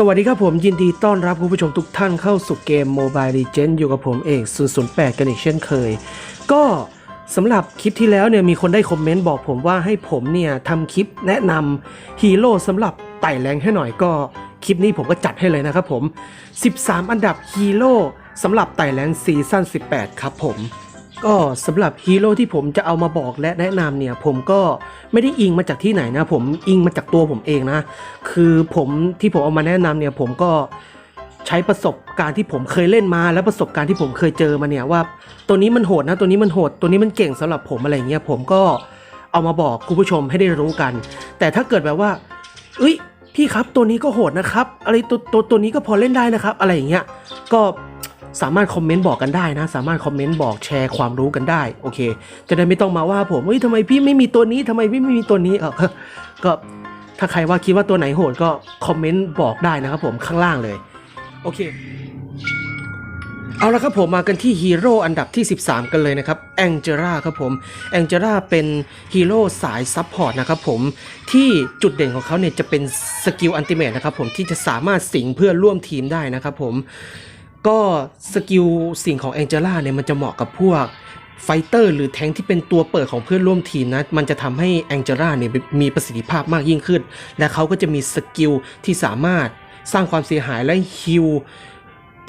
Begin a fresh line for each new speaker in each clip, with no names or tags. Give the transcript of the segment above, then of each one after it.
สวัสดีครับผมยินดีต้อนรับคุณผู้ชมทุกท่านเข้าสู่เกม Mobile Legends อยู่กับผมเอก008 กันอีกเช่นเคย ก็สำหรับคลิปที่แล้วเนี่ยมีคนได้คอมเมนต์บอกผมว่าให้ผมเนี่ยทำคลิปแนะนำฮีโร่สำหรับไต่แรงให้หน่อยก็คลิปนี้ผมก็จัดให้เลยนะครับผม 13 อันดับฮีโร่สำหรับไต่แรงซีซั่น18 ครับผม ก็สำหรับฮีโร่ที่ผมจะเอามาบอกและแนะนำเนี่ย ผมก็ไม่ได้อิงมาจากที่ไหนนะ ผมอิงมาจากตัวผมเองนะ คือผมที่ผมเอามาแนะนำเนี่ย ผมก็ใช้ประสบการณ์ที่ผมเคยเล่นมา และประสบการณ์ที่ผมเคยเจอมาเนี่ยว่า ตัวนี้มันโหดนะ ตัวนี้มันโหด ตัวนี้มันเก่งสำหรับผมอะไรเงี้ยผมก็เอามาบอกคุณผู้ชมให้ได้รู้กัน แต่ถ้าเกิดแบบว่า เอ้ยพี่ครับตัวนี้ก็โหดนะครับ อะไรตัวตัวตัวนี้ก็พอเล่นได้นะครับ อะไรอย่างเงี้ยก็ สามารถคอมเมนต์บอกกันได้นะ สามารถคอมเมนต์บอกแชร์ความรู้กันได้โอเค จะได้ไม่ต้องมาว่าผมเฮ้ยทำไมพี่ไม่มีตัวนี้ทำไมพี่ไม่มีตัวนี้เออก็ถ้าใครว่าคิดว่าตัวไหนโหดก็คอมเมนต์บอกได้นะครับผมข้างล่างเลยโอเคเอาละครับผมมากันที่ฮีโร่อันดับที่ 13 กันเลยนะครับแองเจราครับผมแองเจราเป็นฮีโร่สายซับพอร์ตนะครับผมที่จุดเด่นของเขาเนี่ยจะเป็นสกิลอันติเมทนะครับผมที่จะสามารถสิงเพื่อร่วมทีมได้นะครับผม ก็สกิลสิ่งของแองเจล่าเนี่ยมันจะเหมาะกับพวกไฟเตอร์หรือแทงที่เป็นตัวเปิดของเพื่อนร่วมทีมนะ มันจะทำให้แองเจล่าเนี่ยมีประสิทธิภาพมากยิ่งขึ้น และเขาก็จะมีสกิลที่สามารถสร้างความเสียหายและฮิว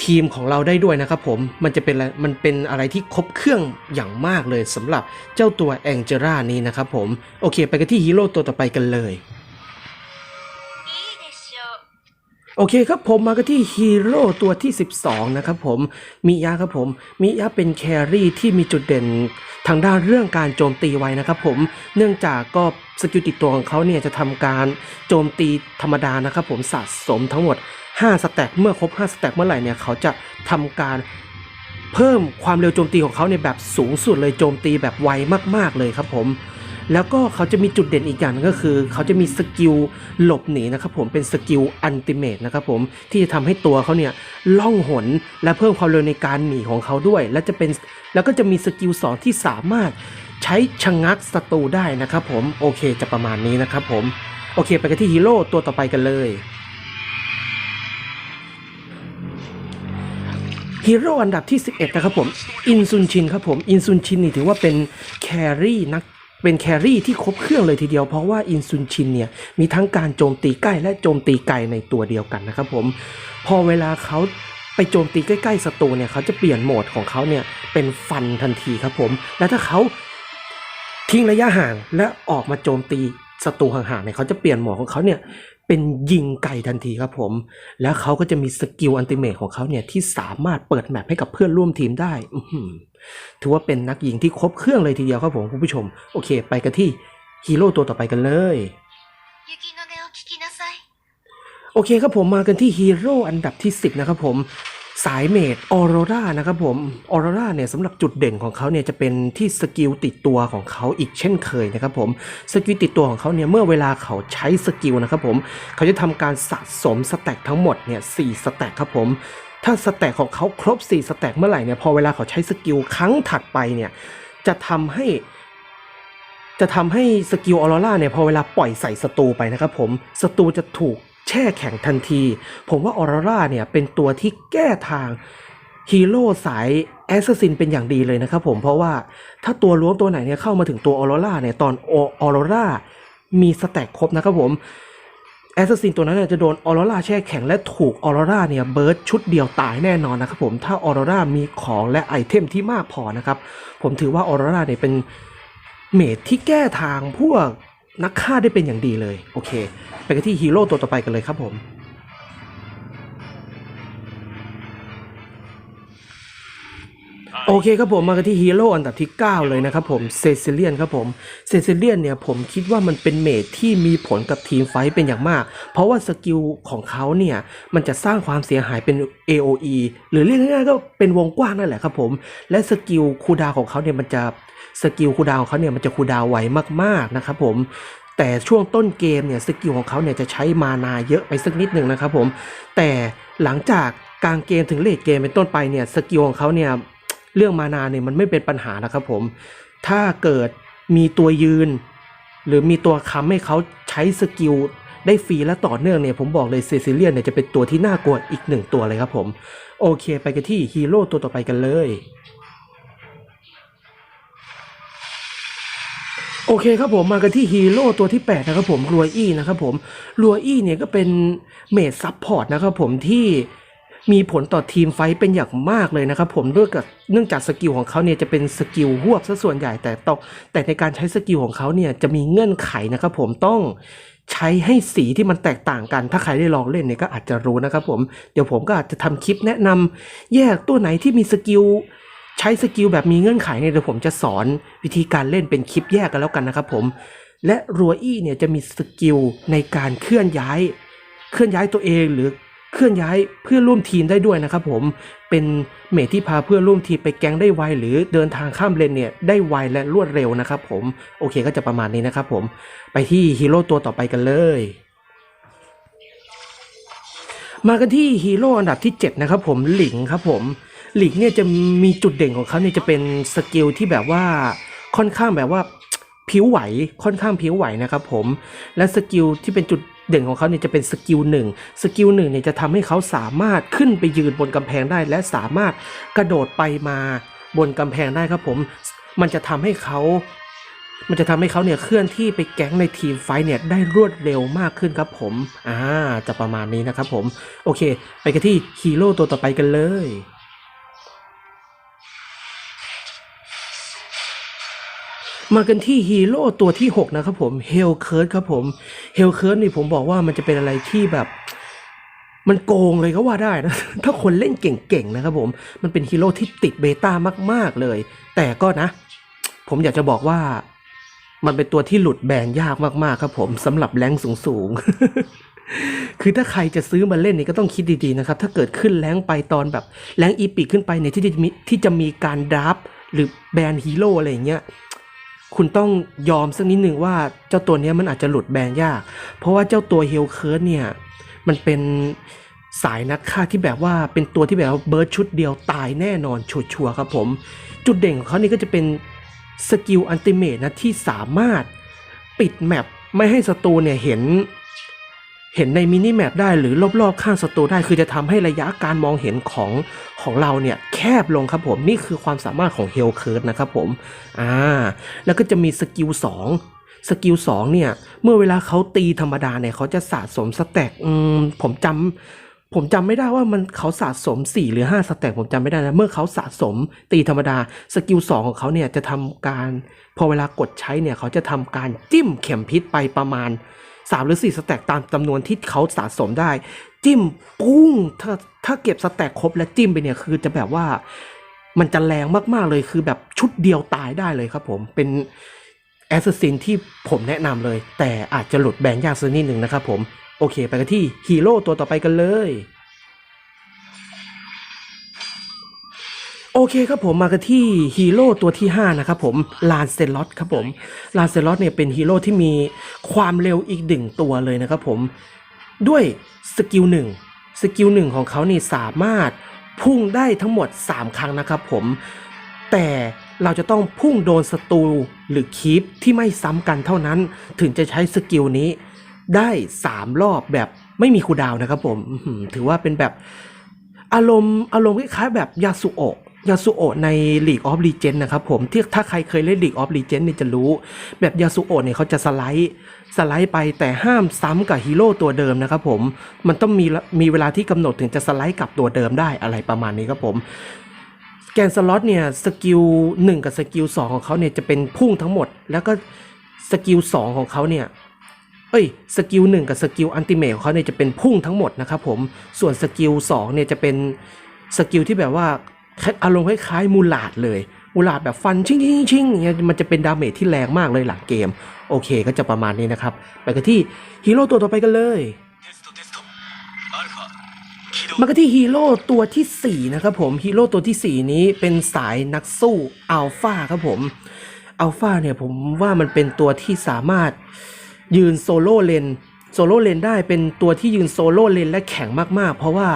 ทีมของเราได้ด้วยนะครับผม มันจะเป็นอะไร มันเป็นอะไรที่ครบเครื่องอย่างมากเลยสำหรับเจ้าตัวแองเจล่านี้นะครับผม โอเค ไปกันที่ฮีโร่ตัวต่อไปกันเลย โอเคครับผมมากันที่ฮีโร่ตัวที่ 12 นะครับผมมิยะครับผมมิยะเป็นแครี่ที่มีจุดเด่นทางด้านเรื่องการโจมตีไวนะครับผมเนื่องจากก็สกิลติดตัวของเขาเนี่ยจะทำการโจมตีธรรมดานะครับผมสะสมทั้งหมด 5 สแต็กเมื่อครบ 5 สแต็กเมื่อไหร่เนี่ยเขาจะทำการเพิ่มความเร็วโจมตีของเขาในแบบสูงสุดเลยโจมตีแบบไวมาก ๆเลยครับผม แล้วก็เขาจะมีจุดเด่นอีกอย่างก็คือ เขาจะมีสกิลหลบหนีนะครับผมเป็นสกิลอันติเมตนะครับผมที่จะทำให้ตัวเขาเนี่ยล่องหนและเพิ่มความเร็วในการหนีของเขาด้วย และจะเป็นแล้วก็จะมีสกิลสองที่สามารถใช้ชะงักศัตรูได้นะครับผมโอเคจะประมาณนี้นะครับผมโอเคไปกันที่ฮีโร่ตัวต่อไปกันเลยฮีโร่อันดับที่ 11 นะครับผม อินซุนชินครับผม อินซุนชินนี่ถือว่าเป็นแครี่นัก เป็นแครี่ที่ครบเครื่องเลยทีเดียวเพราะว่าอินซุนชินเนี่ยมีทั้งการโจมตีใกล้และโจมตีไกลในตัวเดียวกันนะครับผมพอเวลาเขาไปโจมตีใกล้ๆศัตรูเนี่ยเขาจะเปลี่ยนโหมดของเขาเนี่ยเป็นฟันทันทีครับผม และถ้าเขาทิ้งระยะห่างและออกมาโจมตีศัตรูห่างๆเนี่ยเขาจะเปลี่ยนหมดของเขาเนี่ยเป็นยิงไกลทันทีครับผม แล้วเขาก็จะมีสกิลอันติเมทของเขาเนี่ยที่สามารถเปิดแมปให้กับเพื่อนร่วมทีมได้อื ถือว่าเป็นนักหญิงที่ครบเครื่องเลยทีเดียวครับผมคุณผู้ชม โอเค ไปกันที่ฮีโร่ตัวต่อไปกันเลยโอเคครับผมมากันที่ฮีโร่อันดับที่ 10 นะครับผมสายเมดออโรรานะครับผมออโรราเนี่ยสำหรับจุดเด่นของเขาเนี่ยจะเป็นที่สกิลติดตัวของเขาอีกเช่นเคยนะครับผมสกิลติดตัวของเขาเนี่ยเมื่อเวลาเขาใช้สกิลนะครับผมเขาจะทำการสะสมสแต็กทั้งหมดเนี่ยสี่สแต็กครับผม ถ้าสแต็กของเขาครบ 4 สแต็กเมื่อไหร่เนี่ยพอเวลาเขาใช้สกิลครั้งถัดไปเนี่ยจะทำให้ จะทำให้สกิลออโรราเนี่ยพอเวลาปล่อยใส่ศัตรูไปนะครับผมศัตรูจะถูกแช่แข็งทันที ผมว่าออโรราเนี่ยเป็นตัวที่แก้ทางฮีโร่สายแอสซัสซินเป็นอย่างดีเลยนะครับผมเพราะว่าถ้าตัวล้วงตัวไหนเนี่ยเข้ามาถึงตัวออโรราเนี่ยตอนออโรรามีสแต็กครบนะครับผม แอสซัสซินตัวนั้นเนยจะโดนออโรราแช่แข็งและถูกออโรราเนี่ยเบิร์ดชุดเดียวตายแน่นอนนะครับผมถ้าออโรรามีของและไอเทมที่มากพอนะครับ ผมถือว่าออโรราเนี่ยเป็นเมดที่แก้ทางพวกนักฆ่าได้เป็นอย่างดีเลย โอเค ไปกันที่ฮีโร่ตัวต่อไปกันเลยครับผม โอเคครับผมมากันที่ฮีโร่อันดับที่ 9 เลยนะครับผมเซซิเลียนครับผมเซซิเลียนเนี่ยผมคิดว่ามันเป็นเมดที่มีผลกับทีมไฟเป็นอย่างมาก เพราะว่าสกิลของเขาเนี่ยมันจะสร้างความเสียหายเป็น AOE หรือเรียกง่ายๆก็เป็นวงกว้างนั่นแหละครับผม และสกิลคูดาวของเขาเนี่ยมันจะสกิลคูดาวน์ของเขาเนี่ยมันจะคูดาวไวมากๆนะครับผมแต่ช่วงต้นเกมเนี่ยสกิลของเขาเนี่ยจะใช้มานาเยอะไปสักนิดหนึ่งนะครับผมแต่หลังจากกลางเกมถึงเลทเกมเป็นต้นไปเนี่ยสกิลของเขาเนี่ย เรื่องมานาเนี่ยมันไม่เป็นปัญหานะครับผม ถ้าเกิดมีตัวยืน หรือมีตัวค้ำให้เขาใช้สกิลได้ฟรีและต่อเนื่องเนี่ยผมบอกเลยเซซิเลียนเนี่ยจะเป็นตัวที่น่ากลัวอีกหนึ่งตัวเลยครับผม โอเคไปกันที่ฮีโร่ตัวต่อไปกันเลยโอเคครับผมมากันที่ฮีโร่ตัวที่ 8 นะครับผมรัวอี้นะครับผมรัวอี้เนี่ยก็เป็นเมดซับพอร์ตนะครับผมที่ มีผลต่อทีมไฟท์เป็นอย่างมากเลยนะครับผมด้วยกับเนื่องจากสกิลของเขาเนี่ยจะเป็นสกิลหวบซะส่วนใหญ่แต่ต้องแต่ในการใช้สกิลของเขาเนี่ยจะมีเงื่อนไขนะครับผมต้องใช้ให้สีที่มันแตกต่างกัน ถ้าใครได้ลองเล่นเนี่ยก็อาจจะรู้นะครับผม เดี๋ยวผมก็อาจจะทำคลิปแนะนำแยกตัวไหนที่มีสกิลใช้สกิลแบบมีเงื่อนไขเนี่ยเดี๋ยวผมจะสอนวิธีการเล่นเป็นคลิปแยกกันแล้วกันนะครับผม และรัวอี้เนี่ยจะมีสกิลในการเคลื่อนย้าย เคลื่อนย้ายตัวเองหรือ เคลื่อนย้ายเพื่อร่วมทีมได้ด้วยนะครับผมเป็นเมทที่พาเพื่อนร่วมทีมไปแก๊งได้ไวหรือเดินทางข้ามเลนเนี่ยได้ไวและรวดเร็วนะครับผมโอเคก็จะประมาณนี้นะครับผมไปที่ฮีโร่ตัวต่อไปกันเลยมากันที่ฮีโร่อันดับที่ 7 นะครับผมหลิงครับผมหลิงเนี่ยจะมีจุดเด่นของเขาเนี่ยจะเป็นสกิลที่แบบว่าค่อนข้างแบบว่าผิวไหวค่อนข้างผิวไหวนะครับผมและสกิลที่เป็นจุด เด่นของเขาเนี่ยจะเป็นสกิลหนึ่งสกิลหนึ่งเนี่ยจะทำให้เขาสามารถขึ้นไปยืนบนกำแพงได้ และสามารถกระโดดไปมาบนกำแพงได้ครับผม มันจะทำให้เขามันจะทำให้เขาเนี่ยเคลื่อนที่ไปแก๊งในทีมไฟเนี่ยได้รวดเร็วมากขึ้นครับผม อ่า จะประมาณนี้นะครับผม โอเค ไปกันที่ฮีโร่ตัวต่อไปกันเลย มากันที่ฮีโร่ตัวที่ 6 นะครับผมเฮลเคิร์ดครับผมเฮลเคิร์ดนี่ผมบอกว่ามันจะเป็นอะไรที่แบบ มันโกงเลยก็ว่าได้นะ ถ้าคนเล่นเก่งๆนะครับผมมันเป็นฮีโร่ที่ติดเบต้ามากๆเลย แต่ก็นะ ผมอยากจะบอกว่ามันเป็นตัวที่หลุดแบนยากมากๆครับผมสำหรับแรงสูงๆ คือถ้าใครจะซื้อมาเล่นนี่ก็ต้องคิดดีๆนะครับ ถ้าเกิดขึ้นแรงไปตอนแบบแรงอีพิกขึ้นไปเนี่ยที่จะมีที่จะมีการดราฟหรือแบนฮีโร่อะไรอย่างเงี้ย คุณต้องยอมสักนิดหนึ่งว่าเจ้าตัวนี้มันอาจจะหลุดแบนยาก เพราะว่าเจ้าตัวเฮลเคิร์ดเนี่ย มันเป็นสายนักฆ่าที่แบบว่าเป็นตัวที่แบบว่าเบิร์ดชุดเดียวตายแน่นอนชัวร์ครับผม จุดเด่นของเขานี่ก็จะเป็นสกิลอันติเมตนะที่สามารถปิดแมปไม่ให้ศัตรูเนี่ยเห็น เห็นในมินิแมปได้หรือรอบๆข้างศัตรูได้ คือจะทำให้ระยะการมองเห็นของของเราเนี่ยแคบลงครับผมนี่คือความสามารถของเฮลเคิร์ดนะครับผมอ่าแล้วก็จะมีสกิล2สกิล2เนี่ย เมื่อเวลาเขาตีธรรมดาเนี่ย เขาจะสะสมสแต็กมผมจำผมจำไม่ได้ว่ามันเขาสะสม 4 หรือ 5 สแต็กผมจำไม่ได้นะ เมื่อเขาสะสมตีธรรมดา สกิล2ของเขาเนี่ยจะทำการ พอเวลากดใช้เนี่ย เขาจะทำการจิ้มเข็มพิษไปประมาณ 3 หรือ 4 สแต็กตามจำนวนที่เขาสะสมได้ จิ้มปุ้งถ้าถ้าเก็บสแต็กครบและจิ้มไปเนี่ยคือจะแบบว่ามันจะแรงมาก ๆ เลยคือแบบชุดเดียวตายได้เลยครับผมเป็นแอสซินที่ผมแนะนำเลย แต่อาจจะหลุดแบนยากสักนิดหนึ่งนะครับผม โอเค ไปกันที่ฮีโร่ตัวต่อไปกันเลย โอเคครับผมมากันที่ฮีโร่ตัวที่ 5 นะครับผมลานเซลอตครับผมลานเซลอตเนี่ยเป็นฮีโร่ที่มีความเร็วอีกหนึ่งตัวเลยนะครับผมด้วยสกิลหนึ่งสกิลหนึ่งของเขานี่สามารถพุ่งได้ทั้งหมด 3 ครั้งนะครับผมแต่เราจะต้องพุ่งโดนศัตรูหรือคีปที่ไม่ซ้ำกันเท่านั้นถึงจะใช้สกิลนี้ได้ 3 รอบแบบไม่มีคูดาวนะครับผมถือว่าเป็นแบบอารมณ์อารมณ์คล้ายๆแบบยาสุโอะ ยาสุโอะใน League of Legends นะครับผมที่ถ้าใครเคยเล่น League of Legends เนี่ยจะรู้ แบบยาสุโอะเนี่ยเขาจะสไลด์สไลด์ไปแต่ห้ามซ้ำกับฮีโร่ตัวเดิมนะครับผมมันต้องมีมีเวลาที่กำหนดถึงจะสไลด์กลับตัวเดิมได้อะไรประมาณนี้ครับผมแกนสล็อตเนี่ยสกิล1กับสกิล2ของเขาเนี่ยจะเป็นพุ่งทั้งหมด แล้วก็สกิล2ของเขาเนี่ยเอ้ยสกิล1กับสกิลอันติเมทของเขาเนี่ยจะเป็นพุ่งทั้งหมดนะครับผมส่วนสกิล2เนี่ยจะเป็นสกิลที่แบบว่า อารมณ์คล้ายมูลาดเลย มูลาดแบบฟันชิงชิงชิงมันจะเป็นดาเมจที่แรงมากเลยหลังเกม โอเคก็จะประมาณนี้นะครับ ไปกันที่ฮีโร่ตัวต่อไปกันเลยมากันที่ฮีโร่ตัวที่ 4 นะครับผมฮีโร่ตัวที่ 4 นี้เป็นสายนักสู้อัลฟาครับผมอัลฟาเนี่ยผมว่ามันเป็นตัวที่สามารถยืนโซโล่เลนโซโล่เลนได้เป็นตัวที่ยืนโซโล่เลนและแข็งมากๆ เพราะว่า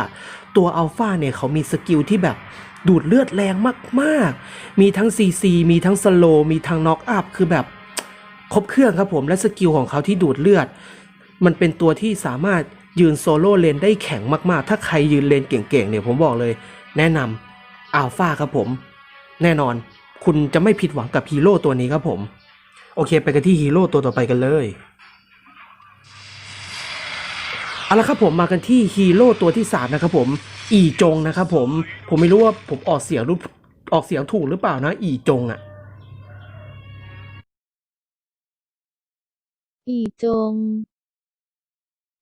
ตัวอัลฟาเนี่ยเขามีสกิลที่แบบ ดูดเลือดแรงมากๆ มีทั้ง CC มีทั้งสโลมีทั้งน็อกอัพคือแบบครบเครื่องครับผมและสกิลของเขาที่ดูดเลือด มันเป็นตัวที่สามารถยืนโซโล่เลนได้แข็งมากๆ ถ้าใครยืนเลนเก่งๆเนี่ยผมบอกเลย แนะนำอัลฟาครับผม แน่นอนคุณจะไม่ผิดหวังกับฮีโร่ตัวนี้ครับผม โอเคไปกันที่ฮีโร่ตัวต่อไปกันเลยเอาละครับผมมากันที่ฮีโร่ตัวที่สามนะครับผม อีจงนะครับผมผมไม่รู้ว่าผมออกเสียงรูปออกเสียงถูกหรือเปล่านะ อีจงอะ
อีจง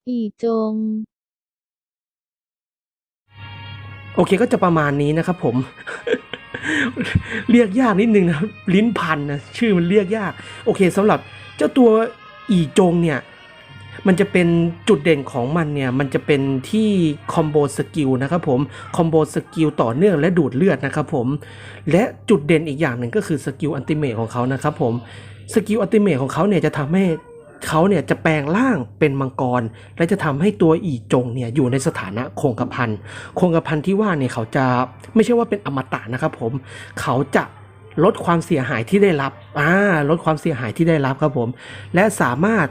อีจง
โอเคก็จะประมาณนี้นะครับผม เรียกยากนิดนึงนะครับลิ้นพันนะชื่อมันเรียกยาก โอเคสำหรับเจ้าตัวอีจงเนี่ย มันจะเป็นจุดเด่นของมันเนี่ย มันจะเป็นที่คอมโบสกิลนะครับผมคอมโบสกิลต่อเนื่องและดูดเลือดนะครับผม และจุดเด่นอีกอย่างหนึ่งก็คือสกิลอันติเมทของเขานะครับผมสกิลอันติเมทของเขาเนี่ยจะทำให้เขาเนี่ยจะแปลงร่างเป็นมังกร และจะทำให้ตัวอีจงเนี่ยอยู่ในสถานะคงกระพันคงกระพันที่ว่าเนี่ยเขาจะไม่ใช่ว่าเป็นอมตะนะครับผมเขาจะลดความเสียหายที่ได้รับอ่าลดความเสียหายที่ได้รับครับผม และสามารถ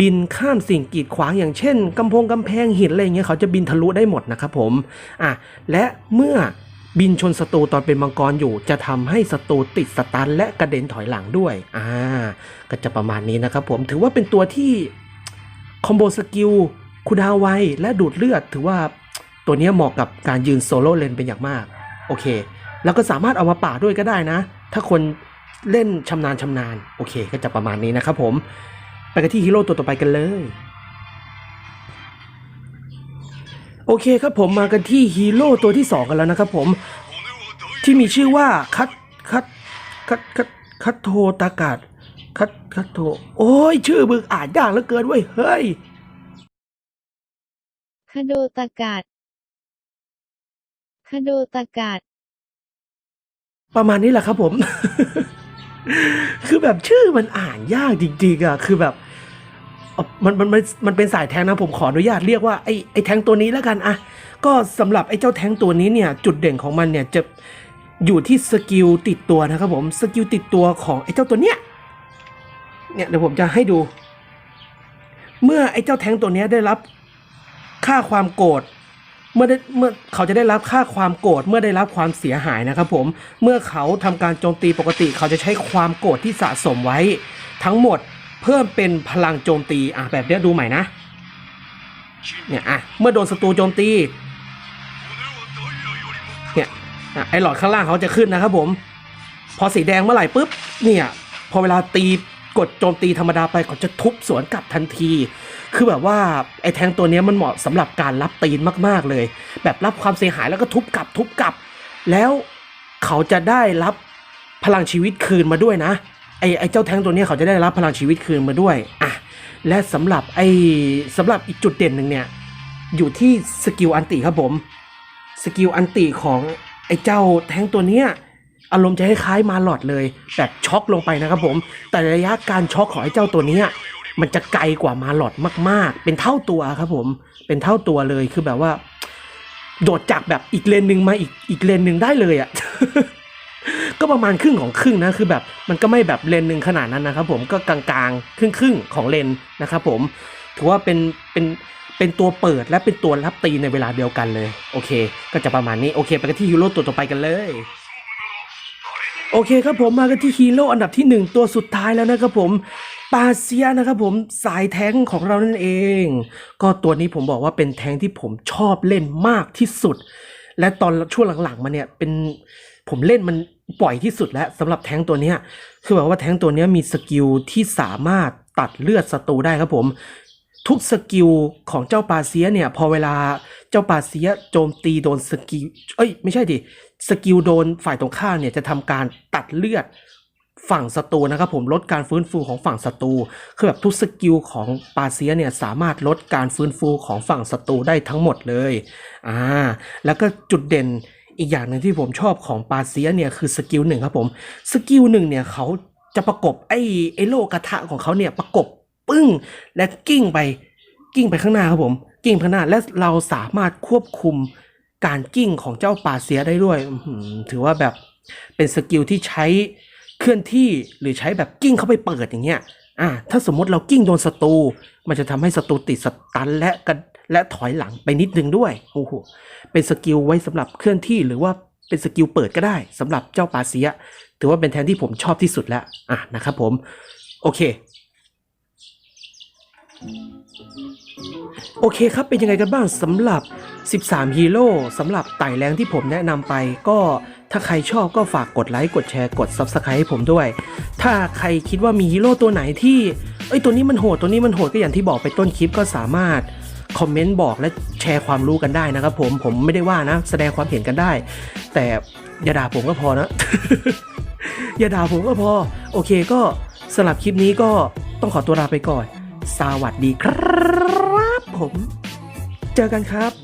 บินข้ามสิ่งกีดขวางอย่างเช่นกำพงกำแพงหินอะไรเงี้ยเขาจะบินทะลุได้หมดนะครับผมอะและเมื่อบินชนศัตรูตอนเป็นมังกรอยู่ จะทำให้ศัตรูติดสตันและกระเด็นถอยหลังด้วยอ่าก็จะประมาณนี้นะครับผมถือว่าเป็นตัวที่คอมโบสกิลคูดาวไวและดูดเลือด ถือว่าตัวเนี้ยเหมาะกับการยืนโซโล่เลนเป็นอย่างมาก โอเค แล้วก็สามารถเอามาป่าด้วยก็ได้นะ ถ้าคนเล่นชำนาญชำนาญ โอเค ก็จะประมาณนี้นะครับผม ไปกันที่ฮีโร่ตัวต่อไปกันเลย โอเคครับผมมากันที่ฮีโร่ตัวที่สองกันแล้วนะครับผม ที่มีชื่อว่าคัตคัตคัตคัตคัตโทตากาดคัตคัตโทโอ้ยชื่อมึงอ่านยากเหลือเกินเว้ยเฮ้ย
คโดตากาศคโดตากาศ
ประมาณนี้แหละครับผม คือแบบชื่อมันอ่านยากจริงๆอะ คือแบบเอ่อ มันมันมันมันเป็นสายแทงนะผมขออนุญาตเรียกว่าไอ้ไอ้แทงตัวนี้แล้วกันอะก็สำหรับไอ้เจ้าแทงตัวนี้เนี่ยจุดเด่นของมันเนี่ยจะอยู่ที่สกิลติดตัวนะครับผมสกิลติดตัวของไอ้เจ้าตัวเนี้ยเนี่ยเดี๋ยวผมจะให้ดู เมื่อไอ้เจ้าแทงตัวเนี้ยได้รับค่าความโกรธเมื่อได้เมื่อเขาจะได้รับค่าความโกรธเมื่อได้รับความเสียหายนะครับผมเมื่อเขาทำการโจมตีปกติ เขาจะใช้ความโกรธที่สะสมไว้ ทั้งหมด เพิ่มเป็นพลังโจมตีอะแบบเนี้ยดูใหม่นะเนี่ยอะเมื่อโดนศัตรูโจมตีเนี่ยอะไอหลอดข้างล่างเขาจะขึ้นนะครับผม พอสีแดงเมื่อไหร่ปุ๊บเนี่ยพอเวลาตีกดโจมตีธรรมดาไปเขาจะทุบสวนกลับทันที คือแบบว่าไอ้แทงตัวเนี้ยมันเหมาะสำหรับการรับตีนมากๆเลย แบบรับความเสียหายแล้วก็ทุบกลับทุบกลับ แล้วเขาจะได้รับพลังชีวิตคืนมาด้วยนะ อ้ไอ้เจ้าแทงตัวนี้เขาจะได้รับพลังชีวิตคืนมาด้วยอะและสำหรับไอ้สำหรับอีกจุดเด่นหนึ่งเนี่ยอยู่ที่สกิลอันติครับผมสกิลอันติของไอ้เจ้าแทงตัวเนี้ยอารมณ์จะคล้ายมาหลอดเลยแบบช็อกลงไปนะครับผม แต่ระยะการช็อกของไอ้เจ้าตัวเนี้ยมันจะไกลกว่ามาหลอดมาก ๆ เป็นเท่าตัวครับผม เป็นเท่าตัวเลยคือแบบว่า โดดจากแบบอีกเลนหนึ่งมาอีกอีกเลนหนึ่งได้เลยอะ่ะ ก็ประมาณครึ่งของครึ่งนะคือแบบมันก็ไม่แบบเลนหนึ่งขนาดนั้นนะครับผมก็กลางๆครึ่งครึ่งๆของเลนนะครับผมถือว่าเป็นเป็นเป็นตัวเปิดและเป็นตัวรับตีในเวลาเดียวกันเลย โอเค ก็จะประมาณนี้โอเค ไปกันที่ฮีโร่ตัวต่อไปกันเลยโอเคครับผมมากันที่ฮีโร่อันดับที่หนึ่งตัวสุดท้ายแล้วนะครับผมปาเซียนะครับผมสายแท้งของเรานั่นเอง ก็ตัวนี้ผมบอกว่าเป็นแท้งที่ผมชอบเล่นมากที่สุด และตอนช่วงหลังๆมาเนี่ยเป็นผมเล่นมัน ปล่อยที่สุดแล้วสำหรับแท้งตัวเนี้ยคือแบบว่าแท้งตัวเนี้ยมีสกิลที่สามารถตัดเลือดศัตรูได้ครับผม ทุกสกิลของเจ้าปาเซียเนี่ย พอเวลาเจ้าปาเซียโจมตีโดนสกิลเอ้ยไม่ใช่ดิสกิลโดนฝ่ายตรงข้ามเนี่ยจะทำการตัดเลือดฝั่งศัตรูนะครับผมลดการฟื้นฟูของฝั่งศัตรูคือแบบทุกสกิลของปาเซียเนี่ยสามารถลดการฟื้นฟูของฝั่งศัตรูได้ทั้งหมดเลยอ่าแล้วก็จุดเด่น อีกอย่างหนึ่งที่ผมชอบของปาเซียเนี่ยคือสกิลหนึ่งครับผม สกิลหนึ่งเนี่ยเขาจะประกบไอ้ไอ้โลกระทะของเขาเนี่ยประกบปึ้งและกิ้งไปกิ้งไปข้างหน้าครับผม กิ้งข้างหน้าและเราสามารถควบคุมการกิ้งของเจ้าป่าเสียได้ด้วยถือว่าแบบเป็นสกิลที่ใช้เคลื่อนที่หรือใช้แบบกิ้งเข้าไปเปิดอย่างเงี้ย อ่าถ้าสมมติเรากิ้งโดนศัตรูมันจะทำให้ศัตรูติดสตันและกันและถอยหลังไปนิดนึงด้วยโอ้โหเป็นสกิลไว้สำหรับเคลื่อนที่หรือว่าเป็นสกิลเปิดก็ได้สำหรับเจ้าปาเซียถือว่าเป็นแทนที่ผมชอบที่สุดแล้วอะนะครับผมโอเคโอเคครับ เป็นยังไงกันบ้างสำหรับ 13 ฮีโร่สำหรับไต่แรงที่ผมแนะนำไปก็ ถ้าใครชอบก็ฝากกดไลค์กดแชร์กด Subscribe ให้ผมด้วย ถ้าใครคิดว่ามีฮีโร่ตัวไหนที่เอ้ยตัวนี้มันโหดตัวนี้มันโหดก็อย่างที่บอกไปต้นคลิปก็สามารถคอมเมนต์บอกและแชร์ความรู้กันได้นะครับผมผมไม่ได้ว่านะ แสดงความเห็นกันได้ แต่อย่าด่าผมก็พอนะ อย่าด่าผมก็พอ โอเคก็สำหรับคลิปนี้ก็ต้องขอตัวลาไปก่อน สวัสดีครับผม เจอกันครับ